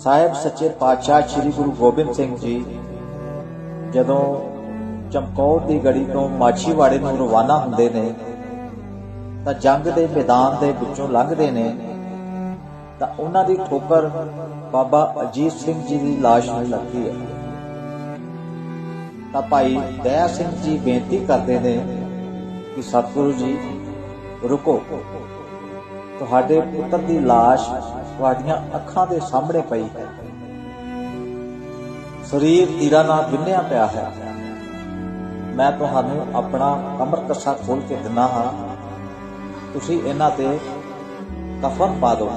ਸਾਹਿਬ ਸੱਚੇ ਪਾਤਸ਼ਾਹ ਸ੍ਰੀ ਗੁਰੂ ਗੋਬਿੰਦ ਸਿੰਘ ਜੀ ਜਦੋਂ ਚਮਕੌਰ ਦੀ ਗੜੀ ਤੋਂ ਮਾਛੀਵਾੜੇ ਨੂੰ ਰਵਾਨਾ ਹੁੰਦੇ ਨੇ, ਤਾਂ ਜੰਗ ਦੇ ਮੈਦਾਨ ਦੇ ਵਿੱਚੋਂ ਲੰਘਦੇ ਨੇ, ਤਾਂ ਉਹਨਾਂ ਦੀ ਠੋਕਰ ਬਾਬਾ ਅਜੀਤ ਸਿੰਘ ਜੀ ਦੀ ਲਾਸ਼ ਨੂੰ ਲੱਗੀ ਹੈ। ਤਾਂ ਭਾਈ ਦਇਆ ਸਿੰਘ ਜੀ ਬੇਨਤੀ ਕਰਦੇ ਨੇ ਕਿ ਸਤਿਗੁਰੂ ਜੀ, ਰੁਕੋ। ਤੁਹਾਡੇ ਪੁੱਤਰ ਦੀ ਲਾਸ਼ ਤੁਹਾਡੀਆਂ ਅੱਖਾਂ ਦੇ ਸਾਹਮਣੇ ਪਈ ਹੈ। ਸਰੀਰ ਤੀਰਾਂ ਨਾਲ ਬਿੰਨਿਆ ਪਿਆ ਹੈ। ਮੈਂ ਤੁਹਾਨੂੰ ਆਪਣਾ ਕਮਰ ਕੱਸਾ ਖੋਲ ਕੇ ਦਿੰਨਾ ਹਾਂ। ਤੁਸੀਂ ਇਹਨਾਂ ਤੇ ਕਫਨ ਪਾ ਦਿਓ।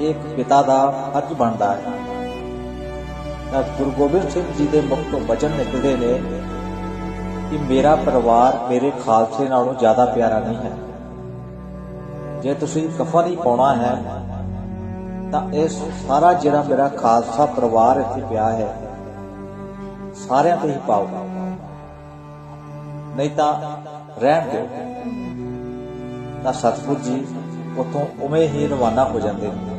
ਇਹ ਇੱਕ ਪਿਤਾ ਦਾ ਫਰਜ਼ ਬਣਦਾ ਹੈ। ਤਾਂ ਗੁਰੂ ਗੋਬਿੰਦ ਸਿੰਘ ਜੀ ਦੇ ਮੁਖ ਤੋਂ ਬਚਨ ਨਿਕਲਦੇ ਨੇ ਕਿ ਮੇਰਾ ਪਰਿਵਾਰ ਮੇਰੇ ਖਾਲਸੇ ਨਾਲੋਂ ਜ਼ਿਆਦਾ ਪਿਆਰਾ ਨਹੀਂ ਹੈ। ਜੇ ਤੁਸੀਂ ਕਫਨ ਹੀ ਪਾਉਣਾ ਹੈ ਤਾਂ ਇਹ ਸਾਰਾ ਜਿਹੜਾ ਮੇਰਾ ਖਾਲਸਾ ਪਰਿਵਾਰ ਇੱਥੇ ਪਿਆ ਹੈ, ਸਾਰਿਆਂ ਤੇ ਹੀ ਪਾਓ। ਨਹੀਂ ਤਾਂ ਰਹਿਣ ਦਿਓ। ਤਾਂ ਸਤਿਗੁਰ ਜੀ ਉਥੋਂ ਉਵੇਂ ਹੀ ਰਵਾਨਾ ਹੋ ਜਾਂਦੇ ਨੇ।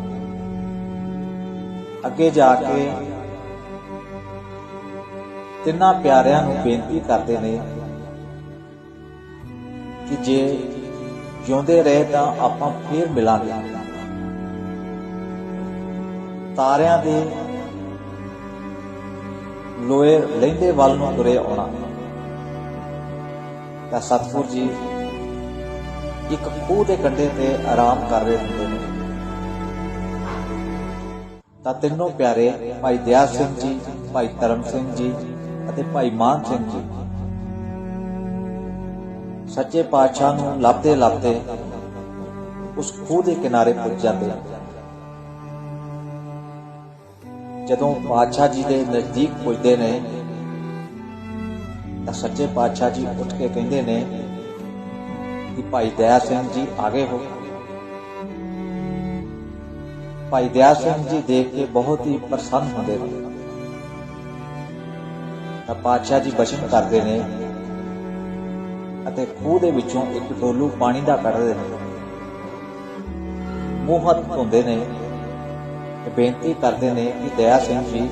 ਅੱਗੇ ਜਾ ਕੇ ਤਿੰਨਾਂ ਪਿਆਰਿਆਂ ਨੂੰ ਬੇਨਤੀ ਕਰਦੇ ਨੇ ਕਿ ਜੇ ਜਿਉਂਦੇ ਰਹੇ ਤਾਂ ਆਪਾਂ ਫੇਰ ਮਿਲਾਂਗੇ। ਤਾਰਿਆਂ ਦੇ ਲੋਏ ਲੈਂਦੇ ਵੱਲ ਨੂੰ ਤੁਰੇ ਆਉਣਾ। ਤਾਂ ਸਤਿਗੁਰ ਜੀ ਇੱਕ ਖੂਹ ਦੇ ਕੰਢੇ ਤੇ ਆਰਾਮ ਕਰ ਰਹੇ ਹੁੰਦੇ ਨੇ। ਤਾਂ ਤਿੰਨੋਂ ਪਿਆਰੇ ਭਾਈ ਦਿਆ ਸਿੰਘ ਜੀ, ਭਾਈ ਧਰਮ ਸਿੰਘ ਜੀ ਅਤੇ ਭਾਈ ਮਾਨ ਸਿੰਘ ਜੀ ਸੱਚੇ ਪਾਤਸ਼ਾਹ ਨੂੰ ਲੱਭਦੇ ਲੱਭਦੇ ਉਸ ਖੂਹ ਦੇ ਕਿਨਾਰੇ ਪੁੱਜ ਜਾਂਦੇ। ਜਦੋਂ ਪਾਤਸ਼ਾਹ ਜੀ ਦੇ ਨਜ਼ਦੀਕ ਪੁੱਜਦੇ ਨੇ, ਤਾਂ ਸੱਚੇ ਪਾਤਸ਼ਾਹ ਜੀ ਉੱਠ ਕੇ ਕਹਿੰਦੇ ਨੇ ਕਿ ਭਾਈ ਦਇਆ ਸਿੰਘ ਜੀ ਆਗੇ ਹੋ। ਭਾਈ ਦਇਆ ਸਿੰਘ ਜੀ ਦੇਖ ਕੇ ਬਹੁਤ ਹੀ ਪ੍ਰਸੰਨ ਹੁੰਦੇ ਨੇ। ਤਾਂ ਪਾਤਸ਼ਾਹ ਜੀ ਬਚਨ ਕਰਦੇ ਨੇ ਅਤੇ ਖੂਹ ਦੇ ਵਿੱਚੋਂ ਇੱਕ ਡੋਲੂ ਪਾਣੀ ਦਾ ਕੱਢਦੇ ਨੇ। ਮੂੰਹ ਹੱਥ ਧੋਂਦੇ ਨੇ। ਬੇਨਤੀ ਕਰਦੇ ਨੇ ਕਿ ਦਇਆ ਸਿੰਘ ਜੀ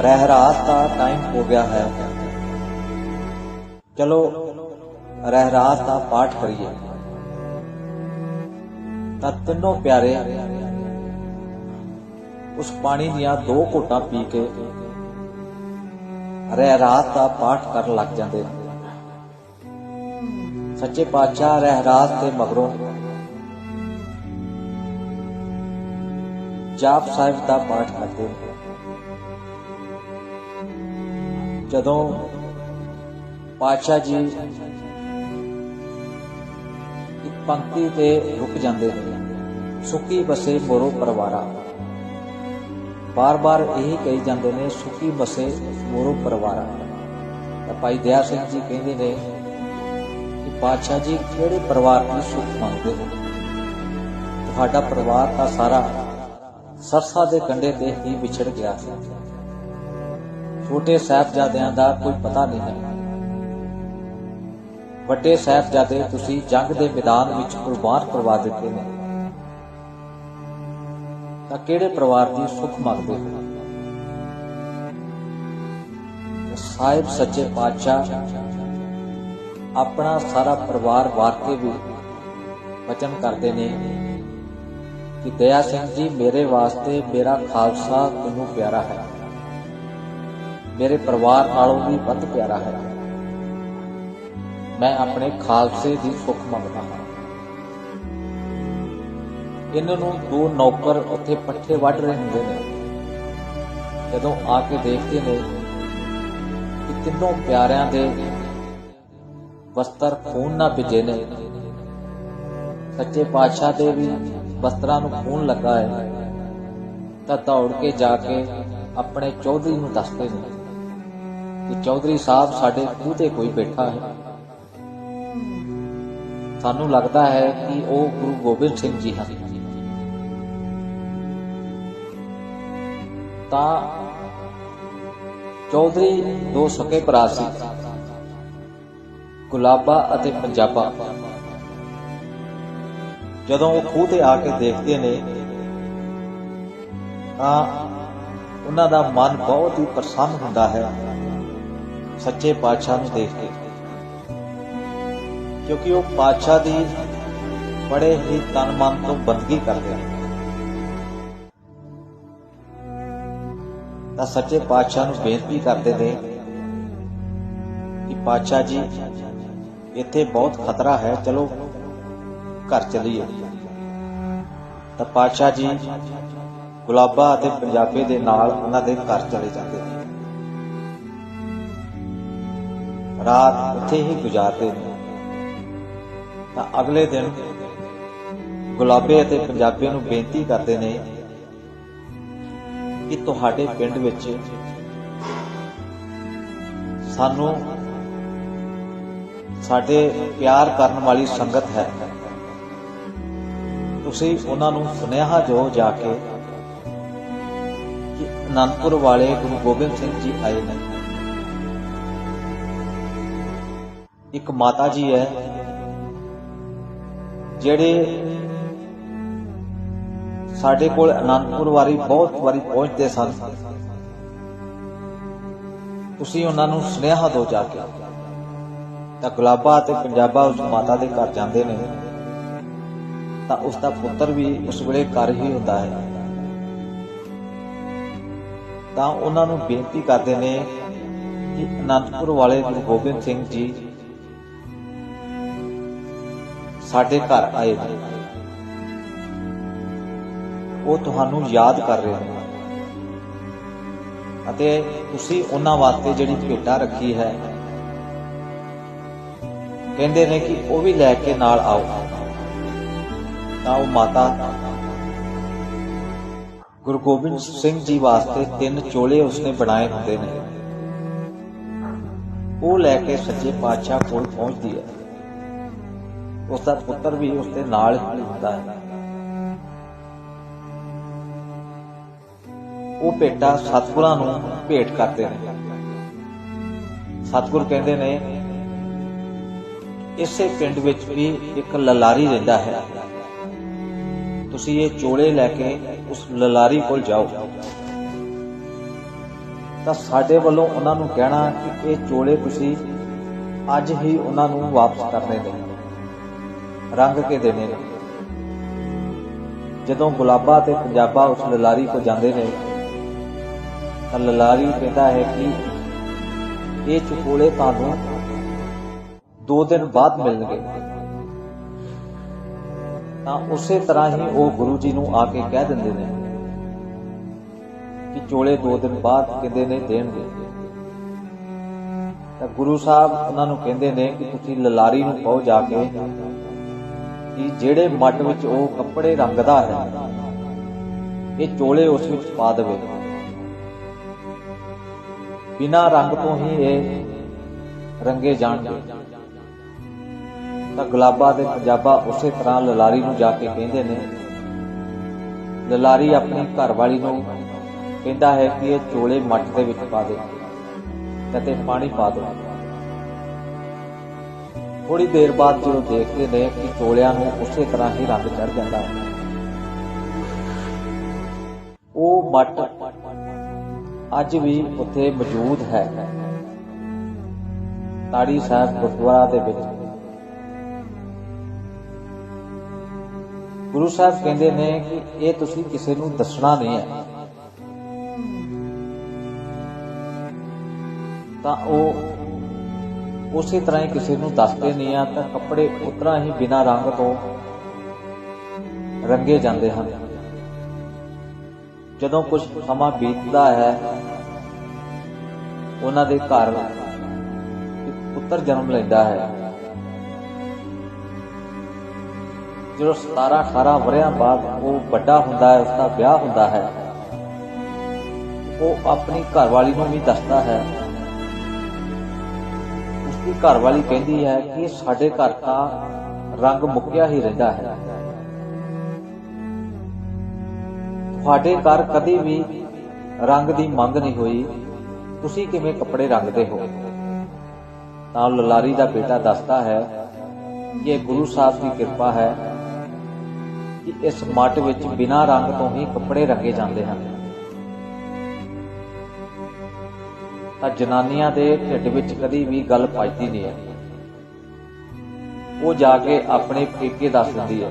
ਰਹਿਰਾਸ ਦਾ ਟਾਈਮ ਹੋ ਗਿਆ ਹੈ। ਚਲੋ ਰਹਿਰਾਸ ਦਾ ਪਾਠ ਕਰੀਏ। ਤਾਂ ਤਿੰਨੋਂ ਪਿਆਰੇ, ਉਸ ਪਾਣੀ ਦੀਆਂ ਦੋ ਘੋਟਾਂ ਪੀ ਕੇ ਰਹਿਰਾਸ ਦਾ ਪਾਠ ਕਰਨ ਲੱਗ ਜਾਂਦੇ। ਸੱਚੇ ਪਾਤਸ਼ਾਹ ਰਹਿਰਾਸ ਦੇ ਮਗਰੋਂ ਜਾਪ ਸਾਹਿਬ ਦਾ ਪਾਠ ਕਰਦੇ ਨੇ ਜਦੋਂ ਪਾਤਸ਼ਾਹ ਜੀ ਇੱਕ ਪੰਕਤੀ ਤੇ ਰੁਕ ਜਾਂਦੇ ਨੇ ਸੁਖੀ ਬਸੇ ਮੋਰੋ ਪਰਵਾਰਾ। ਬਾਰ-ਬਾਰ ਇਹੀ ਕਹੀ ਜਾਂਦੇ ਨੇ ਸੁਖੀ ਬਸੇ ਮੋਰੋ ਪਰਵਾਰਾ। ਤਾਂ ਭਾਈ ਦਇਆ ਸਿੰਘ ਜੀ ਕਹਿੰਦੇ ਨੇ ਕਿ ਪਾਤਸ਼ਾਹ ਜੀ, ਕਿਹੜੇ ਪਰਿਵਾਰ ਦੀ ਸੁਖ ਮੰਗਦੇ ਹੋ? ਤੁਹਾਡਾ ਪਰਿਵਾਰ ਤਾਂ ਸਾਰਾ ਸਰਸਾ ਦੇ ਕੰਢੇ ਤੇ ਹੀ ਵਿਛੜ ਗਿਆ ਸੀ। ਛੋਟੇ ਸਾਹਿਬਜ਼ਾਦਿਆਂ ਦਾ ਕੋਈ ਪਤਾ ਨਹੀਂ ਹੈ। ਵੱਡੇ ਸਾਹਿਬਜ਼ਾਦੇ ਤੁਸੀਂ ਜੰਗ ਦੇ ਮੈਦਾਨ ਵਿੱਚ ਕੁਰਬਾਨ ਕਰਵਾ ਦਿੱਤੇ ਨੇ। ਤਾਂ ਕਿਹੜੇ ਪਰਿਵਾਰ ਦੀ ਸੁੱਖ ਮੰਗਦੇ ਹੋ? ਸਾਹਿਬ ਸੱਚੇ ਪਾਤਸ਼ਾਹ, ਆਪਣਾ ਸਾਰਾ ਪਰਿਵਾਰ ਵਾਰ ਕੇ ਵੀ ਵਚਨ ਕਰਦੇ ਨੇ। ਕਿ ਦਇਆ ਸਿੰਘ ਜੀ, ਮੇਰੇ ਵਾਸਤੇ ਮੇਰਾ ਖਾਲਸਾ ਤੁਹਾਨੂੰ ਪਿਆਰਾ ਹੈ। ਮੇਰੇ ਪਰਿਵਾਰ ਨਾਲੋਂ ਵੀ ਵੱਧ ਪਿਆਰਾ ਹੈ। ਮੈਂ ਆਪਣੇ ਖਾਲਸੇ ਦੀ ਸੁੱਖ ਮੰਗਦਾ ਹਾਂ। ਇਹਨਾਂ ਨੂੰ ਦੋ ਨੌਕਰ ਉੱਥੇ ਪੱਠੇ ਵੱਢ ਰਹੇ ਹੁੰਦੇ ਨੇ। ਜਦੋਂ ਆ ਕੇ ਦੇਖਦੇ ਨੇ ਕਿ ਤਿੰਨੋਂ ਪਿਆਰਿਆਂ ਦੇ ਵਸਤਰ ਖੂਨ ਨਾਲ ਭਿੱਜੇ ਨੇ। ਸੱਚੇ ਪਾਤਸ਼ਾਹ ਦੇ ਵੀ ਵਸਤਰਾਂ ਨੂੰ ਖੂਨ ਲੱਗਾ ਹੈ, ਤਾਂ ਦੌੜ ਕੇ ਜਾ ਕੇ ਆਪਣੇ ਚੌਧਰੀ ਨੂੰ ਦੱਸਦੇ ਨੇ ਕਿ ਚੌਧਰੀ ਸਾਹਿਬ ਸਾਡੇ ਖੂਹ ਤੇ ਕੋਈ ਬੈਠਾ ਹੈ। ਸਾਨੂੰ ਲੱਗਦਾ ਹੈ ਕਿ ਉਹ ਗੁਰੂ ਗੋਬਿੰਦ ਸਿੰਘ ਜੀ ਹਨ। ਤਾਂ ਚੌਧਰੀ ਦੋ ਸਕੇ ਭਰਾ ਸੀ, ਗੁਲਾਬਾ ਅਤੇ ਪੰਜਾਬਾ। ਜਦੋਂ ਉਹ ਖੂਹ ਤੇ ਆ ਕੇ ਦੇਖਦੇ ਨੇ, ਤਾਂ ਉਹਨਾਂ ਦਾ ਮਨ ਬਹੁਤ ਹੀ ਪ੍ਰਸੰਨ ਹੁੰਦਾ ਹੈ, ਸੱਚੇ ਪਾਤਸ਼ਾਹ ਨੂੰ ਦੇਖ ਕੇ। ਕਿਉਂਕਿ ਉਹ ਪਾਤਸ਼ਾਹ ਦੀ ਬੜੇ ਹੀ ਤਨ ਮਨ ਤੋਂ ਬੰਦਗੀ ਕਰਦੇ ਹਨ। ਤਾਂ ਸੱਚੇ ਪਾਤਸ਼ਾਹ ਨੂੰ ਬੇਨਤੀ ਕਰਦੇ ਨੇ ਕਿ ਪਾਤਸ਼ਾਹ ਜੀ, ਇੱਥੇ ਬਹੁਤ ਖਤਰਾ ਹੈ, ਚਲੋ ਘਰ ਚਲੀਏ ਤਾਂ ਪਾਤਸ਼ਾਹ ਜੀ ਗੁਲਾਬਾ ਅਤੇ ਪੰਜਾਬੀ ਦੇ ਨਾਲ ਉਹਨਾਂ ਦੇ ਘਰ ਚਲੇ ਜਾਂਦੇ ਨੇ। ਰਾਤ ਉੱਥੇ ਹੀ ਗੁਜ਼ਾਰਦੇ ਨੇ। ਤਾਂ ਅਗਲੇ ਦਿਨ ਗੁਲਾਬੇ ਅਤੇ ਪੰਜਾਬੇ ਨੂੰ ਬੇਨਤੀ ਕਰਦੇ ਨੇ ਕਿ ਤੁਹਾਡੇ ਪਿੰਡ ਵਿੱਚ ਸਾਨੂੰ ਸਾਡੇ ਪਿਆਰ ਕਰਨ ਵਾਲੀ ਸੰਗਤ ਹੈ। ਤੁਸੀਂ ਉਹਨਾਂ ਨੂੰ ਸੁਨੇਹਾ ਦਿਓ ਜਾ ਕੇ ਕਿ ਅਨੰਦਪੁਰ ਵਾਲੇ ਗੁਰੂ ਗੋਬਿੰਦ ਸਿੰਘ ਜੀ ਆਏ ਨੇ। ਇੱਕ ਮਾਤਾ ਜੀ ਹੈ, ਜਿਹੜੇ ਸਾਡੇ ਕੋਲ ਅਨੰਦਪੁਰ ਵਾਰੀ ਬਹੁਤ ਵਾਰੀ ਪਹੁੰਚਦੇ ਸਨ। ਤੁਸੀਂ ਉਹਨਾਂ ਨੂੰ ਸੁਨੇਹਾ ਦਿਓ ਜਾ ਕੇ। ਤਾਂ ਗੁਲਾਬਾ ਤੇ ਪੰਜਾਬਾ ਉਸ ਮਾਤਾ ਦੇ ਘਰ ਜਾਂਦੇ ਨੇ। ਤਾਂ ਉਸ ਦਾ ਪੁੱਤਰ ਵੀ ਉਸ ਵੇਲੇ ਘਰ ਹੀ ਹੁੰਦਾ ਹੈ। ਤਾਂ ਉਹਨਾਂ ਨੂੰ ਬੇਨਤੀ ਕਰਦੇ ਨੇ ਕਿ ਅਨੰਦਪੁਰ ਵਾਲੇ ਗੁਰੂ ਗੋਬਿੰਦ ਸਿੰਘ ਜੀ ਸਾਡੇ ਘਰ ਆਏ। ਨੇ ਉਹ ਤੁਹਾਨੂੰ ਯਾਦ ਕਰ ਰਹੇ ਨੇ। ਅਤੇ ਤੁਸੀਂ ਉਹਨਾਂ ਵਾਸਤੇ ਜਿਹੜੀ ਭੇਟਾ ਰੱਖੀ ਹੈ, ਕਹਿੰਦੇ ਨੇ ਕਿ ਉਹ ਵੀ ਲੈ ਕੇ ਨਾਲ ਆਓ। ਤਾਂ ਉਹ ਮਾਤਾ। ਗੁਰੂ ਗੋਬਿੰਦ ਸਿੰਘ ਜੀ ਵਾਸਤੇ ਤਿੰਨ ਚੋਲੇ ਉਸਨੇ ਬਣਾਏ ਹੁੰਦੇ ਨੇ। ਉਹ ਲੈ ਕੇ ਸੱਚੇ ਪਾਤਸ਼ਾਹ ਕੋਲ ਪਹੁੰਚਦੀ ਹੈ। ਉਸ ਦਾ ਪੁੱਤਰ ਵੀ ਉਸ ਦੇ ਨਾਲ ਹੁੰਦਾ ਹੈ। ਉਹ ਭੇਟਾ ਸਤਿਗੁਰਾਂ ਨੂੰ ਭੇਟ ਕਰਦੇ ਨੇ। ਸਤਿਗੁਰ ਕਹਿੰਦੇ ਨੇ, ਇਸੇ ਪਿੰਡ ਵਿੱਚ ਵੀ ਇੱਕ ਲਲਾਰੀ ਰਹਿੰਦਾ ਹੈ। ਤੁਸੀਂ ਇਹ ਚੋਲੇ ਲੈ ਕੇ ਉਸ ਲਲਾਰੀ ਕੋਲ ਜਾਓ। ਤਾਂ ਸਾਡੇ ਵੱਲੋਂ ਉਹਨਾਂ ਨੂੰ ਕਹਿਣਾ ਕਿ ਇਹ ਚੋਲੇ ਤੁਸੀਂ ਅੱਜ ਹੀ ਉਹਨਾਂ ਨੂੰ ਵਾਪਸ ਕਰਨੇ ਨੇ ਰੰਗ ਕੇ ਦੇਣੇ ਨੇ। ਜਦੋਂ ਗੁਲਾਬਾ ਤੇ ਪੰਜਾਬਾ ਉਸ ਲਲਾਰੀ ਕੋ ਜਾਂਦੇ ਨੇ, ਤਾਂ ਲਲਾਰੀ ਕਹਿੰਦਾ ਹੈ ਕਿ ਇਹ ਚਕੋਲੇ ਤੁਹਾਨੂੰ ਦੋ ਦਿਨ ਬਾਅਦ ਮਿਲਣਗੇ। ਤਾਂ ਉਸੇ ਤਰ੍ਹਾਂ ਹੀ ਉਹ ਗੁਰੂ ਜੀ ਨੂੰ ਆ ਕੇ ਕਹਿ ਦਿੰਦੇ ਨੇ ਕਿ ਚੋਲੇ ਦੋ ਦਿਨ ਬਾਅਦ ਕਹਿੰਦੇ ਨੇ ਦੇਣਗੇ। ਤਾਂ ਗੁਰੂ ਸਾਹਿਬ ਉਹਨਾਂ ਨੂੰ ਕਹਿੰਦੇ ਨੇ ਕਿ ਤੁਸੀਂ ਲਲਾਰੀ ਨੂੰ ਕਹੋ ਜਾ ਕੇ ਕਿ ਜਿਹੜੇ ਮੱਟ ਵਿੱਚ ਉਹ ਕੱਪੜੇ ਰੰਗਦਾ ਹੈ, ਇਹ ਚੋਲੇ ਉਸ ਵਿੱਚ ਪਾ ਦੇਵੇ। ਬਿਨਾ ਰੰਗ ਤੋਂ ਹੀ ਇਹ ਰੰਗੇ ਜਾਣਗੇ। ਤਾਂ ਗੁਲਾਬਾ ਤੇ ਪੰਜਾਬਾ ਉਸੇ ਤਰ੍ਹਾਂ ਲਲਾਰੀ ਨੂੰ ਜਾ ਕੇ ਕਹਿੰਦੇ ਨੇ। ਲਲਾਰੀ ਆਪਣੀ ਘਰਵਾਲੀ ਨੂੰ ਕਹਿੰਦਾ ਹੈ ਕਿ ਇਹ ਚੋਲੇ ਮੱਠ ਦੇ ਵਿੱਚ ਪਾ ਦੇ ਤੇ ਪਾਣੀ ਪਾ ਦੇ। ਥੋੜੀ ਦੇਰ ਬਾਅਦ ਜਦੋਂ ਦੇਖਦੇ ਨੇ ਕਿ ਚੋਲਿਆਂ ਨੂੰ ਉਸੇ ਤਰ੍ਹਾਂ ਹੀ ਰੰਗ ਚੜ ਜਾਂਦਾ ਹੈ। ਉਹ ਮੱਠ ਅੱਜ ਵੀ ਉੱਥੇ ਮੌਜੂਦ ਹੈ। ਤਾੜੀ ਸਾਹਿਬ ਗੁਰਦੁਆਰਾ ਦੇ ਵਿੱਚ ਗੁਰੂ ਸਾਹਿਬ ਕਹਿੰਦੇ ਨੇ ਕਿ ਇਹ ਤੁਸੀਂ ਕਿਸੇ ਨੂੰ ਦੱਸਣਾ ਨਹੀਂ ਹੈ। ਤਾਂ ਉਹ ਉਸੇ ਤਰ੍ਹਾਂ ਹੀ ਕਿਸੇ ਨੂੰ ਦੱਸਦੇ ਨਹੀਂ ਆ, ਤਾਂ ਕੱਪੜੇ ਉਤਰਾ ਹੀ ਬਿਨਾਂ ਰੰਗ ਤੋਂ ਰੰਗੇ ਜਾਂਦੇ ਹਨ। ਜਦੋਂ ਕੁਝ ਸਮਾਂ ਬੀਤਦਾ ਹੈ, ਉਹਨਾਂ ਦੇ ਘਰ ਪੁੱਤਰ ਜਨਮ ਲੈਂਦਾ ਹੈ। ਜਦੋਂ 17 18 ਵਰਿਆਂ ਬਾਅਦ ਉਹ ਵੱਡਾ ਹੁੰਦਾ ਹੈ, ਉਸਦਾ ਵਿਆਹ ਹੁੰਦਾ ਹੈ, ਉਹ ਆਪਣੀ ਘਰਵਾਲੀ ਨੂੰ ਵੀ ਦੱਸਦਾ ਹੈ। ਉਸਦੀ ਘਰਵਾਲੀ ਕਹਿੰਦੀ ਹੈ ਕਿ ਸਾਡੇ ਘਰ ਤਾਂ ਰੰਗ ਮੁੱਕਿਆ ਹੀ ਰਹਿੰਦਾ ਹੈ। ਤੁਹਾਡੇ ਘਰ ਕਦੇ ਵੀ ਰੰਗ ਦੀ ਮੰਗ ਨਹੀਂ ਹੋਈ। ਤੁਸੀਂ ਕਿਵੇਂ ਕੱਪੜੇ ਰੰਗਦੇ ਹੋ? ਤਾਂ ਲਲਾਰੀ ਦਾ ਬੇਟਾ ਦੱਸਦਾ ਹੈ ਕਿ ਗੁਰੂ ਸਾਹਿਬ ਦੀ ਕਿਰਪਾ ਹੈ। ਕਿ ਇਸ ਮੱਟ ਵਿੱਚ ਬਿਨਾਂ ਰੰਗ ਤੋਂ ਹੀ ਕੱਪੜੇ ਰੰਗੇ ਜਾਂਦੇ ਹਨ। ਤਾਂ ਜਨਾਨੀਆਂ ਦੇ ਢਿੱਡ ਵਿੱਚ ਕਦੀ ਵੀ ਗੱਲ ਪਚਦੀ ਨਹੀਂ ਹੈ। ਉਹ ਜਾ ਕੇ ਆਪਣੇ ਪੇਕੇ ਦੱਸ ਦਿੰਦੀ ਹੈ।